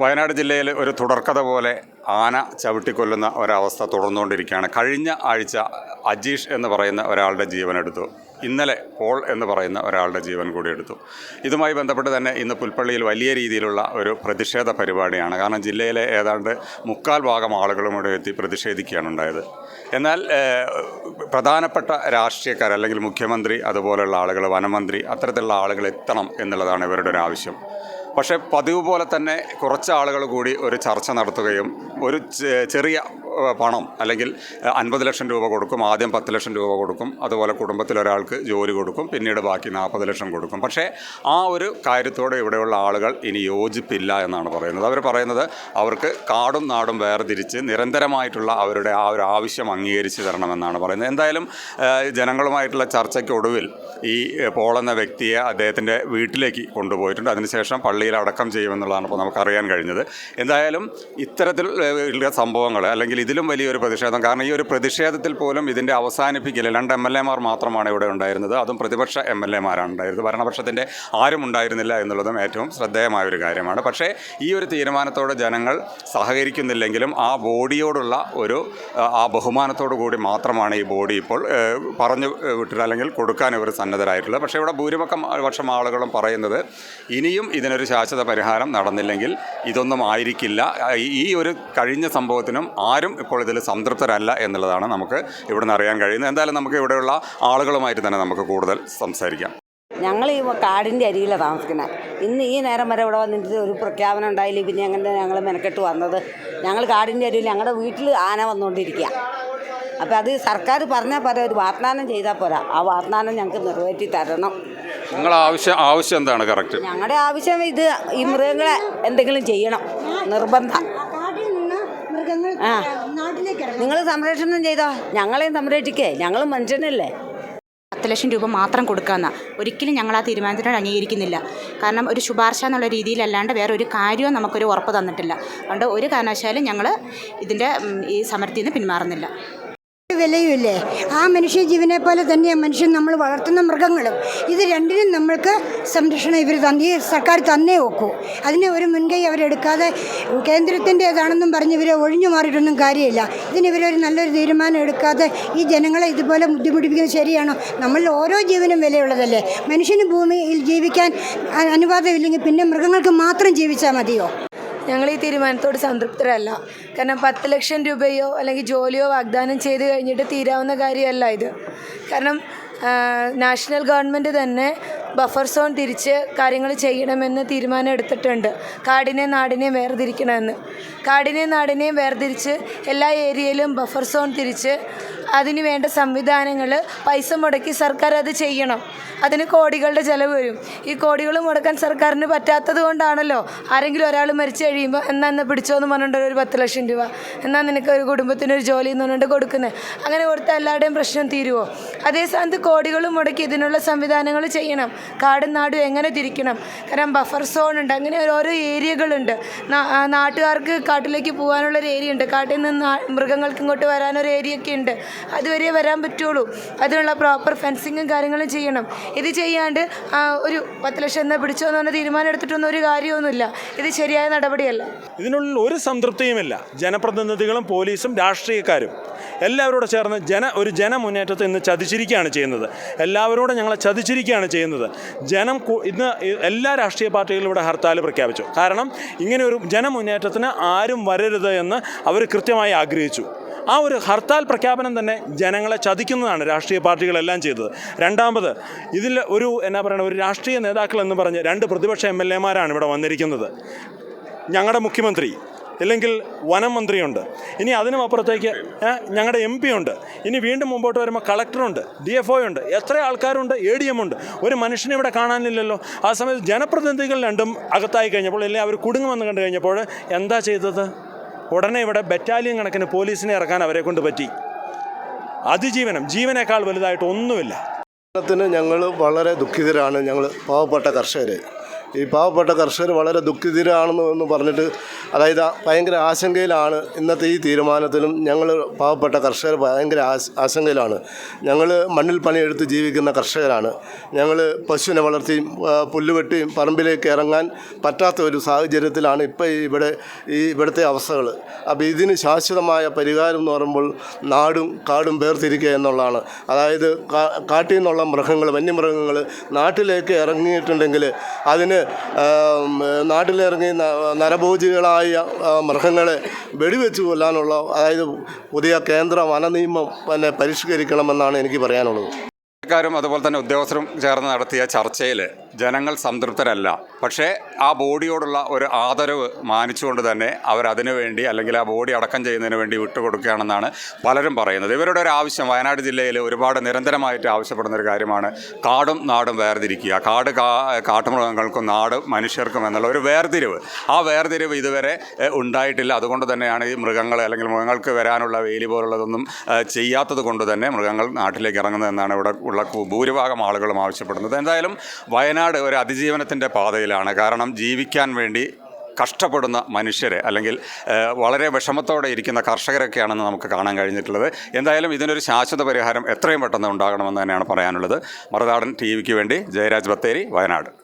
വയനാട് ജില്ലയിൽ ഒരു തുടർക്കഥ പോലെ ആന ചവിട്ടിക്കൊല്ലുന്ന ഒരവസ്ഥ തുടർന്നുകൊണ്ടിരിക്കുകയാണ്. കഴിഞ്ഞ ആഴ്ച അജീഷ് എന്ന് പറയുന്ന ഒരാളുടെ ജീവൻ എടുത്തു. ഇന്നലെ പോൾ എന്ന് പറയുന്ന ഒരാളുടെ ജീവൻ കൂടി എടുത്തു. ഇതുമായി ബന്ധപ്പെട്ട് തന്നെ ഇന്ന് പുൽപ്പള്ളിയിൽ വലിയ രീതിയിലുള്ള ഒരു പ്രതിഷേധ പരിപാടിയാണ്. കാരണം ജില്ലയിലെ ഏതാണ്ട് മുക്കാൽ ഭാഗം ആളുകളും ഇവിടെ എത്തി പ്രതിഷേധിക്കുകയാണ് ഉണ്ടായത്. എന്നാൽ പ്രധാനപ്പെട്ട രാഷ്ട്രീയക്കാർ അല്ലെങ്കിൽ മുഖ്യമന്ത്രി അതുപോലെയുള്ള ആളുകൾ വനമന്ത്രി അത്തരത്തിലുള്ള ആളുകൾ എത്തണം എന്നുള്ളതാണ് ഇവരുടെ ഒരു ആവശ്യം. പക്ഷേ പതിവ് പോലെ തന്നെ കുറച്ച് ആളുകൾ കൂടി ഒരു ചർച്ച നടത്തുകയും ഒരു ചെറിയ പണം അല്ലെങ്കിൽ അൻപത് ലക്ഷം രൂപ കൊടുക്കും ആദ്യം പത്ത് ലക്ഷം രൂപ കൊടുക്കും അതുപോലെ കുടുംബത്തിൽ ഒരാൾക്ക് ജോലി കൊടുക്കും പിന്നീട് ബാക്കി നാൽപ്പത് ലക്ഷം കൊടുക്കും. പക്ഷേ ആ ഒരു കാര്യത്തോട് ഇവിടെയുള്ള ആളുകൾ ഇനി യോജിപ്പില്ല എന്നാണ് പറയുന്നത്. അവർ പറയുന്നത് അവർക്ക് കാടും നാടും വേർതിരിച്ച് നിരന്തരമായിട്ടുള്ള അവരുടെ ആ ഒരു ആവശ്യം അംഗീകരിച്ച് തരണമെന്നാണ് പറയുന്നത്. എന്തായാലും ജനങ്ങളുമായിട്ടുള്ള ചർച്ചയ്ക്കൊടുവിൽ ഈ പോൾ എന്ന വ്യക്തിയെ അദ്ദേഹത്തിന്റെ വീട്ടിലേക്ക് കൊണ്ടുപോയിട്ടുണ്ട്. അതിനുശേഷം പള്ളിയിൽ അടക്കം ചെയ്യുമെന്നുള്ളതാണ് ഇപ്പോൾ നമുക്കറിയാൻ കഴിഞ്ഞത്. എന്തായാലും ഇത്തരത്തിൽ ഉള്ള സംഭവങ്ങൾ അല്ലെങ്കിൽ ഇതിലും വലിയൊരു പ്രതിഷേധം. കാരണം ഈ ഒരു പ്രതിഷേധത്തിൽ പോലും ഇതിന്റെ അവസാനിപ്പിക്കില്ല രണ്ട് എം എൽ എമാർ മാത്രമാണ് ഇവിടെ ഉണ്ടായിരുന്നത്. അതും പ്രതിപക്ഷ എം എൽ എമാരാണ് ഉണ്ടായിരുന്നത് ഭരണപക്ഷത്തിന്റെ ആരും ഉണ്ടായിരുന്നില്ല എന്നുള്ളതും ഏറ്റവും ശ്രദ്ധേയമായ ഒരു കാര്യമാണ്. പക്ഷേ ഈ ഒരു തീരുമാനത്തോട് ജനങ്ങൾ സഹകരിക്കുന്നില്ലെങ്കിലും ആ ബോഡിയോടുള്ള ഒരു ആ, ബഹുമാനത്തോടു കൂടി മാത്രമാണ് ഈ ബോഡി ഇപ്പോൾ പറഞ്ഞു വിട്ടിട്ട് അല്ലെങ്കിൽ കൊടുക്കാൻ ഇവർ സന്നദ്ധരായിട്ടുള്ളത്. പക്ഷേ ഇവിടെ ഭൂരിപക്ഷം പക്ഷം ആളുകളും പറയുന്നത് ഇനിയും ഇതിനൊരു ശാശ്വത പരിഹാരം നടന്നില്ലെങ്കിൽ ഇതൊന്നും ആയിരിക്കില്ല. ഈ ഒരു കഴിഞ്ഞ സംഭവത്തിനും ആരും ഇപ്പോൾ ഇതിൽ സംതൃപ്തരല്ല എന്നുള്ളതാണ് നമുക്ക് ഇവിടെ നിന്ന് അറിയാൻ കഴിയുന്നത്. എന്തായാലും നമുക്ക് ഇവിടെയുള്ള ആളുകളുമായിട്ട് തന്നെ നമുക്ക് കൂടുതൽ സംസാരിക്കാം. ഞങ്ങൾ ഈ കാടിന്റെ അരിയിലാണ് താമസിക്കുന്നത്. ഇന്ന് ഈ നേരം വരെ ഇവിടെ വന്നിട്ട് ഒരു പ്രഖ്യാപനം ഉണ്ടായില്ല? പിന്നെ അങ്ങനെ ഞങ്ങൾ മെനക്കെട്ട് വന്നത്? ഞങ്ങൾ കാടിന്റെ അരിയിൽ ഞങ്ങളുടെ വീട്ടിൽ ആന വന്നുകൊണ്ടിരിക്കുക. അപ്പോൾ അത് സർക്കാർ പറഞ്ഞാൽ പോരാ ഒരു വാഗ്ദാനം ചെയ്താൽ പോരാ. ആ വാഗ്ദാനം ഞങ്ങൾക്ക് നിറവേറ്റി തരണം. നിങ്ങളുടെ ആവശ്യം ആവശ്യം എന്താണ് കറക്റ്റ്? ഞങ്ങളുടെ ആവശ്യം ഇത് ഈ മൃഗങ്ങളെ എന്തെങ്കിലും ചെയ്യണം. നിർബന്ധം. ആ. നിങ്ങൾ സംരക്ഷണം ചെയ്തോ? ഞങ്ങളെയും സംരക്ഷിക്കേ. ഞങ്ങളും മനുഷ്യനല്ലേ. പത്ത് ലക്ഷം രൂപ മാത്രം കൊടുക്കാമെന്ന ഒരിക്കലും ഞങ്ങൾ ആ തീരുമാനത്തിനോട് അംഗീകരിക്കുന്നില്ല. കാരണം ഒരു ശുപാർശ എന്നുള്ള രീതിയിലല്ലാണ്ട് വേറെ ഒരു കാര്യവും നമുക്കൊരു ഉറപ്പ് തന്നിട്ടില്ല. അതുകൊണ്ട് ഒരു കാരണവശാലും ഞങ്ങൾ ഇതിന്റെ ഈ സമരത്തിൽ നിന്ന് പിന്മാറുന്നില്ല. വിലയുമില്ലേ? ആ മനുഷ്യ ജീവനെ പോലെ തന്നെയാണ് മനുഷ്യൻ നമ്മൾ വളർത്തുന്ന മൃഗങ്ങളും. ഇത് രണ്ടിനും നമ്മൾക്ക് സംരക്ഷണം ഇവർ തന്നെ സർക്കാർ തന്നേ ഒക്കൂ. അതിനെ ഒരു മുൻകൈ അവരെടുക്കാതെ കേന്ദ്രത്തിന്റേതാണെന്നും പറഞ്ഞ് ഇവരെ ഒഴിഞ്ഞു മാറിയിട്ടൊന്നും കാര്യമില്ല. ഇതിന് ഇവരൊരു നല്ലൊരു തീരുമാനം എടുക്കാതെ ഈ ജനങ്ങളെ ഇതുപോലെ ബുദ്ധിമുട്ടിപ്പിക്കുന്നത് ശരിയാണോ? നമ്മൾ ഓരോ ജീവനും വിലയുള്ളതല്ലേ? മനുഷ്യന് ഭൂമിയിൽ ജീവിക്കാൻ അനുവാദമില്ലെങ്കിൽ പിന്നെ മൃഗങ്ങൾക്ക് മാത്രം ജീവിച്ചാൽ മതിയോ? ഞങ്ങൾ ഈ തീരുമാനത്തോട് സംതൃപ്തരല്ല. കാരണം പത്ത് ലക്ഷം രൂപയോ അല്ലെങ്കിൽ ജോലിയോ വാഗ്ദാനം ചെയ്ത് കഴിഞ്ഞിട്ട് തീരാവുന്ന കാര്യമല്ല ഇത്. കാരണം നാഷണൽ ഗവൺമെന്റ് തന്നെ ബഫർ സോൺ തിരിച്ച് കാര്യങ്ങൾ ചെയ്യണമെന്ന് തീരുമാനം എടുത്തിട്ടുണ്ട്. കാടിനെ നാടിനെയും വേർതിരിക്കണമെന്ന്. കാടിനെ നാടിനെയും വേർതിരിച്ച് എല്ലാ ഏരിയയിലും ബഫർ സോൺ തിരിച്ച് അതിന് വേണ്ട സംവിധാനങ്ങൾ പൈസ മുടക്കി സർക്കാർ അത് ചെയ്യണം. അതിന് കോടികളുടെ ചിലവ് വരും. ഈ കോടികൾ മുടക്കാൻ സർക്കാരിന് പറ്റാത്തത് കൊണ്ടാണല്ലോ ആരെങ്കിലും ഒരാൾ മരിച്ചു കഴിയുമ്പോൾ എന്നാ എന്നെ പിടിച്ചോ എന്ന് പറഞ്ഞിട്ട് ഒരു പത്ത് ലക്ഷം രൂപ. എന്നാൽ നിനക്ക് ഒരു കുടുംബത്തിനൊരു ജോലി എന്ന് പറഞ്ഞിട്ട് കൊടുക്കുന്നത് അങ്ങനെ കൊടുത്താൽ എല്ലാവരുടെയും പ്രശ്നം തീരുമോ അതേ സ്ഥാനത്ത് കോടികൾ മുടക്കി ഇതിനുള്ള സംവിധാനങ്ങൾ ചെയ്യണം. കാടും നാടും എങ്ങനെ തിരിക്കണം? കാരണം ബഫർ സോൺ ഉണ്ട്. അങ്ങനെ ഓരോ ഏരിയകളുണ്ട് നാട്ടുകാർക്ക് കാട്ടിലേക്ക് പോകാനുള്ളൊരു ഏരിയ ഉണ്ട്. കാട്ടിൽ നിന്ന് മൃഗങ്ങൾക്ക് ഇങ്ങോട്ട് വരാനൊരു ഏരിയ ഒക്കെ ഉണ്ട്. അതുവരെ വരാൻ പറ്റുള്ളൂ. അതിനുള്ള പ്രോപ്പർ ഫെൻസിങ്ങും കാര്യങ്ങളും ചെയ്യണം. ഇത് ചെയ്യാണ്ട് ഒരു പത്ത് ലക്ഷം എന്നാ പിടിച്ചോ എന്ന് പറഞ്ഞ തീരുമാനം എടുത്തിട്ടൊന്നും ഒരു കാര്യമൊന്നുമില്ല ഇത് ശരിയായ നടപടിയല്ല. ഇതിനുള്ളിൽ ഒരു സംതൃപ്തിയുമില്ല. ജനപ്രതിനിധികളും പോലീസും രാഷ്ട്രീയക്കാരും എല്ലാവരോടും ചേർന്ന് ജന ഒരു ജനമുന്നേറ്റത്തെ ഇന്ന് ചതിച്ചിരിക്കുകയാണ് ചെയ്യുന്നത്. എല്ലാവരോടും ഞങ്ങളെ ചതിച്ചിരിക്കുകയാണ് ചെയ്യുന്നത്. ജനം ഇന്ന് എല്ലാ രാഷ്ട്രീയ പാർട്ടികളും ഇവിടെ ഹർത്താൽ പ്രഖ്യാപിച്ചു. കാരണം ഇങ്ങനെ ഒരു ജനമുന്നേറ്റത്തിന് ആരും വരരുത് എന്ന് അവർ കൃത്യമായി ആഗ്രഹിച്ചു. ആ ഒരു ഹർത്താൽ പ്രഖ്യാപനം തന്നെ ജനങ്ങളെ ചതിക്കുന്നതാണ് രാഷ്ട്രീയ പാർട്ടികളെല്ലാം ചെയ്തത്. രണ്ടാമത് ഇതിൽ ഒരു എന്നാ പറയുക ഒരു രാഷ്ട്രീയ നേതാക്കൾ എന്ന് പറഞ്ഞ് രണ്ട് പ്രതിപക്ഷ എം എൽ എമാരാണ് ഇവിടെ വന്നിരിക്കുന്നത്. ഞങ്ങളുടെ മുഖ്യമന്ത്രി ഇല്ലെങ്കിൽ വനം മന്ത്രിയുണ്ട്. ഇനി അതിനും അപ്പുറത്തേക്ക് ഞങ്ങളുടെ എം പി ഉണ്ട് ഇനി വീണ്ടും മുമ്പോട്ട് വരുമ്പോൾ കളക്ടറുണ്ട് ഡി എഫ് ഉണ്ട് എത്ര ആൾക്കാരുണ്ട്? എ ഡി എം ഉണ്ട് ഒരു മനുഷ്യനെ ഇവിടെ കാണാനില്ലല്ലോ. ആ സമയത്ത് ജനപ്രതിനിധികൾ രണ്ടും അകത്തായി കഴിഞ്ഞപ്പോൾ അല്ലെങ്കിൽ അവർ കുടുങ്ങുമെന്ന് കണ്ടു കഴിഞ്ഞപ്പോൾ എന്താ ചെയ്തത്? ഉടനെ ഇവിടെ ബറ്റാലിയൻ കണക്കിന് പോലീസിനെ ഇറക്കാൻ അവരെ കൊണ്ട് പറ്റി. അതിജീവനം ജീവനേക്കാൾ വലുതായിട്ട് ഒന്നുമില്ല. ഞങ്ങൾ വളരെ ദുഃഖിതരാണ് ഞങ്ങൾ പാവപ്പെട്ട കർഷകർ ഈ പാവപ്പെട്ട കർഷകർ വളരെ ദുഃഖിതരാണെന്ന് എന്ന് പറഞ്ഞിട്ട് അതായത് ഭയങ്കര ആശങ്കയിലാണ് ഇന്നത്തെ ഈ തീരുമാനത്തിലും ഞങ്ങൾ പാവപ്പെട്ട കർഷകർ ഭയങ്കര ആശങ്കയിലാണ്. ഞങ്ങൾ മണ്ണിൽ പണിയെടുത്ത് ജീവിക്കുന്ന കർഷകരാണ്. ഞങ്ങൾ പശുവിനെ വളർത്തിയും പുല്ലുവെട്ടിയും പറമ്പിലേക്ക് ഇറങ്ങാൻ പറ്റാത്ത ഒരു സാഹചര്യത്തിലാണ് ഇപ്പോൾ ഇവിടെ ഈ ഇവിടുത്തെ അവസ്ഥകൾ. അപ്പോൾ ഇതിന് ശാശ്വതമായ പരിഹാരം എന്ന് പറയുമ്പോൾ നാടും കാടും വേർതിരിക്കുക എന്നുള്ളതാണ്. അതായത് കാട്ടിൽ നിന്നുള്ള മൃഗങ്ങൾ വന്യമൃഗങ്ങൾ നാട്ടിലേക്ക് ഇറങ്ങിയിട്ടുണ്ടെങ്കിൽ അതിന് നാട്ടിലിറങ്ങി നരഭോജികളായ മൃഗങ്ങളെ വെടിവെച്ച് കൊല്ലാനുള്ള അതായത് പുതിയ കേന്ദ്ര വന നിയമം തന്നെ പരിഷ്കരിക്കണമെന്നാണ് എനിക്ക് പറയാനുള്ളത്. സർക്കാരും അതുപോലെ തന്നെ ഉദ്യോഗസ്ഥരും ചേർന്ന് നടത്തിയ ചർച്ചയിൽ ജനങ്ങൾ സംതൃപ്തരല്ല. പക്ഷേ ആ ബോഡിയോടുള്ള ഒരു ആദരവ് മാനിച്ചുകൊണ്ട് തന്നെ അവരതിനു വേണ്ടി അല്ലെങ്കിൽ ആ ബോഡി അടക്കം ചെയ്യുന്നതിന് വേണ്ടി വിട്ടുകൊടുക്കുകയാണെന്നാണ് പലരും പറയുന്നത്. ഇവരുടെ ഒരു ആവശ്യം വയനാട് ജില്ലയിൽ ഒരുപാട് നിരന്തരമായിട്ട് ആവശ്യപ്പെടുന്ന ഒരു കാര്യമാണ് കാടും നാടും വേർതിരിക്കുക. കാട് കാട്ടുമൃഗങ്ങൾക്കും നാട് മനുഷ്യർക്കും എന്നുള്ള ഒരു വേർതിരിവ്. ആ വേർതിരിവ് ഇതുവരെ ഉണ്ടായിട്ടില്ല. അതുകൊണ്ട് തന്നെയാണ് ഈ മൃഗങ്ങൾ അല്ലെങ്കിൽ മൃഗങ്ങൾക്ക് വരാനുള്ള വേലി പോലുള്ളതൊന്നും ചെയ്യാത്തത് കൊണ്ട് തന്നെ മൃഗങ്ങൾ നാട്ടിലേക്ക് ഇറങ്ങുന്നതെന്നാണ് ഇവിടെ ഉള്ള ഭൂരിഭാഗം ആളുകളും ആവശ്യപ്പെടുന്നത്. എന്തായാലും വയനാട് ഒരു അതിജീവനത്തിന്റെ പാതയിലാണ്. കാരണം ജീവിക്കാൻ വേണ്ടി കഷ്ടപ്പെടുന്ന മനുഷ്യരെ അല്ലെങ്കിൽ വളരെ വിഷമത്തോടെ ഇരിക്കുന്ന കർഷകരൊക്കെയാണെന്ന് നമുക്ക് കാണാൻ കഴിഞ്ഞിട്ടുള്ളത്. എന്തായാലും ഇതിനൊരു ശാശ്വത പരിഹാരം എത്രയും പെട്ടെന്ന് ഉണ്ടാകണമെന്ന് തന്നെയാണ് പറയാനുള്ളത്. മറുനാടൻ ടി വിക്ക് വേണ്ടി ജയരാജ് ബത്തേരി വയനാട്.